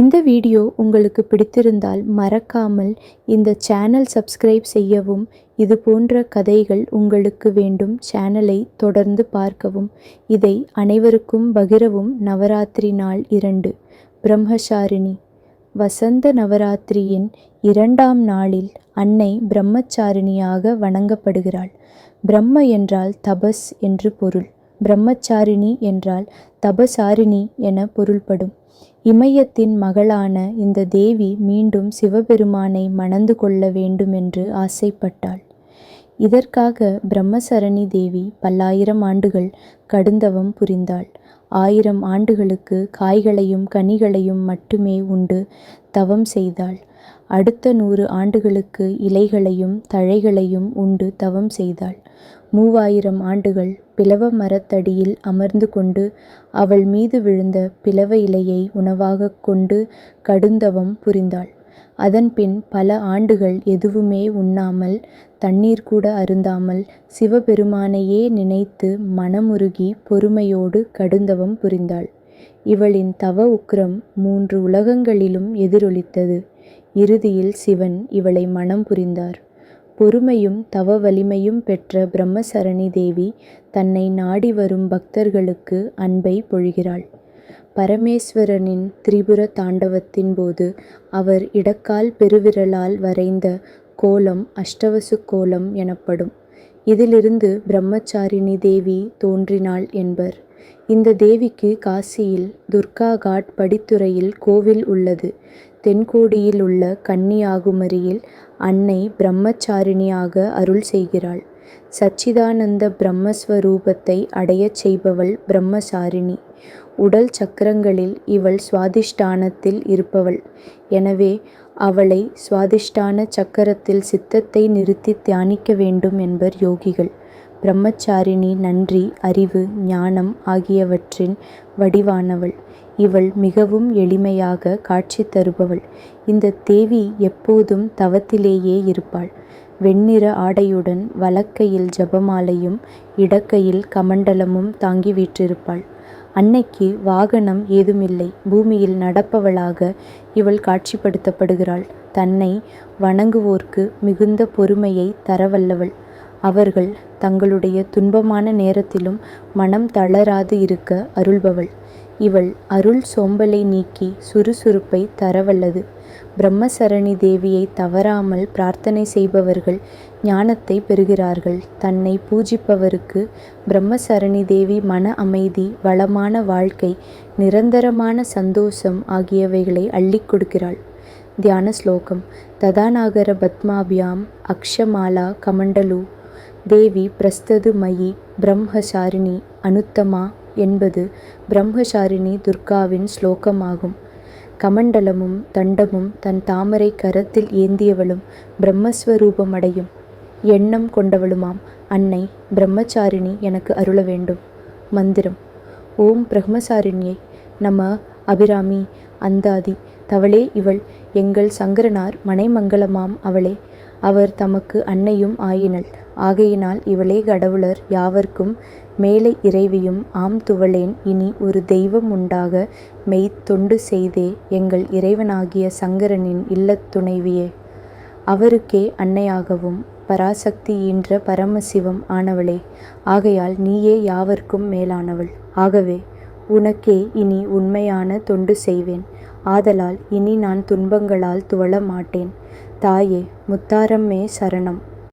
இந்த வீடியோ உங்களுக்கு பிடித்திருந்தால் மறக்காமல் இந்த சேனல் சப்ஸ்கிரைப் செய்யவும் இது போன்ற கதைகள் உங்களுக்கு வேண்டும் சேனலை தொடர்ந்து பார்க்கவும். இதை அனைவருக்கும் பகிரவும் நவராத்திரி நாள் இரண்டு பிரம்மசாரிணி வசந்த நவராத்திரியின் இரண்டாம் நாளில் அன்னை பிரம்மச்சாரிணியாக வணங்கப்படுகிறாள். பிரம்ம என்றால் தபஸ் என்று பொருள். பிரம்மச்சாரிணி என்றால் தபசாரிணி என பொருள்படும். இமயத்தின் மகளான இந்த தேவி மீண்டும் சிவபெருமானை மணந்து கொள்ள வேண்டுமென்று ஆசைப்பட்டாள். இதற்காக பிரம்மசரணி தேவி பல்லாயிரம் ஆண்டுகள் கடுந்தவம் புரிந்தாள். ஆயிரம் ஆண்டுகளுக்கு காய்களையும் கனிகளையும் மட்டுமே உண்டு தவம் செய்தாள். அடுத்த நூறு ஆண்டுகளுக்கு இலைகளையும் தழைகளையும் உண்டு தவம் செய்தாள். மூவாயிரம் ஆண்டுகள் பிலவ மரத்தடியில் அமர்ந்து கொண்டு அவள் மீது விழுந்த பிலவ இலையை உணவாகக் கொண்டு கடுந்தவம் புரிந்தாள். அதன்பின் பல ஆண்டுகள் எதுவுமே உண்ணாமல் தண்ணீர் கூட அருந்தாமல் சிவபெருமானையே நினைத்து மனமுருகி பொறுமையோடு கடுந்தவம் புரிந்தாள். இவளின் தவ உக்கிரம் மூன்று உலகங்களிலும் எதிரொலித்தது. இறுதியில் சிவன் இவளை மணம் புரிந்தார். பொறுமையும் தவ வலிமையும் பெற்ற பிரம்மசரணி தேவி தன்னை நாடி வரும் பக்தர்களுக்கு அன்பை பொழிகிறாள். பரமேஸ்வரனின் திரிபுர தாண்டவத்தின் போது அவர் இடக்கால் பெருவிரலால் வரைந்த கோலம் அஷ்டவசு கோலம் எனப்படும். இதிலிருந்து பிரம்மச்சாரிணி தேவி தோன்றினாள் என்பர். இந்த தேவிக்கு காசியில் துர்கா காட் படித்துறையில் கோவில் உள்ளது. தென்கோடியில் உள்ள கன்னியாகுமரியில் அன்னை பிரம்மச்சாரிணியாக அருள் செய்கிறாள். சச்சிதானந்த பிரம்மஸ்வரூபத்தை அடையச் செய்பவள் பிரம்மசாரிணி. உடல் சக்கரங்களில் இவள் சுவாதிஷ்டானத்தில் இருப்பவள். எனவே அவளை சுவாதிஷ்டான சக்கரத்தில் சித்தத்தை நிறுத்தி தியானிக்க வேண்டும் என்பர் யோகிகள். பிரம்மச்சாரிணி நன்றி அறிவு ஞானம் ஆகியவற்றின் வடிவானவள். இவள் மிகவும் எளிமையாக காட்சி தருபவள். இந்த தேவி எப்போதும் தவத்திலேயே இருப்பாள். வெண்ணிற ஆடையுடன் வலக்கையில் ஜபமாலையும் இடக்கையில் கமண்டலமும் தாங்கி வீற்றிருப்பாள் அன்னைக்கு வாகனம் ஏதுமில்லை. பூமியில் நடப்பவளாக இவள் காட்சிப்படுத்தப்படுகிறாள். தன்னை வணங்குவோர்க்கு மிகுந்த பொறுமையை தரவல்லவள். அவர்கள் தங்களுடைய துன்பமான நேரத்திலும் மனம் தளராது இருக்க அருள்பவள். இவள் அருள் சோம்பலை நீக்கி சுறுசுறுப்பை தரவல்லது. பிரம்மசரணி தேவியை தவறாமல் பிரார்த்தனை செய்பவர்கள் ஞானத்தை பெறுகிறார்கள். தன்னை பூஜிப்பவருக்கு பிரம்மசரணி தேவி மன அமைதி வளமான வாழ்க்கை நிரந்தரமான சந்தோஷம் ஆகியவைகளை அள்ளிக் கொடுக்கிறாள். தியான ஸ்லோகம். ததாநாகர பத்மாபியாம் அக்ஷமாலா கமண்டலு தேவி பிரஸ்தது மயி பிரம்மசாரிணி அனுத்தமா என்பது பிரம்மசாரிணி துர்காவின் ஸ்லோகமாகும். கமண்டலமும் தண்டமும் தன் தாமரை கரத்தில் ஏந்தியவளும் பிரம்மஸ்வரூபம் அடையும் எண்ணம் கொண்டவளுமாம். அன்னை பிரம்மச்சாரிணி எனக்கு அருள வேண்டும். மந்திரம். ஓம் பிரம்மசாரிணியை நம அபிராமி அந்தாதி. தவளே இவள் எங்கள் சங்கரனார் மனைமங்கலமாம் அவளே. அவர் தமக்கு அன்னையும் ஆயினள். ஆகையினால் இவளே கடவுளர் யாவர்க்கும் மேலை இறைவியும் ஆம் துவளேன். இனி ஒரு தெய்வம் உண்டாக மெய் தொண்டு செய்தே எங்கள் இறைவனாகிய சங்கரனின் இல்லத் துணைவியே. அவருக்கே அன்னையாகவும் பராசக்தி ஈன்ற பரமசிவம் ஆனவளே. ஆகையால் நீயே யாவர்க்கும் மேலானவள். ஆகவே உனக்கே இனி உண்மையான தொண்டு செய்வேன். ஆதலால் இனி நான் துன்பங்களால் துவள மாட்டேன். தாயே முத்தாரம்மே சரணம்.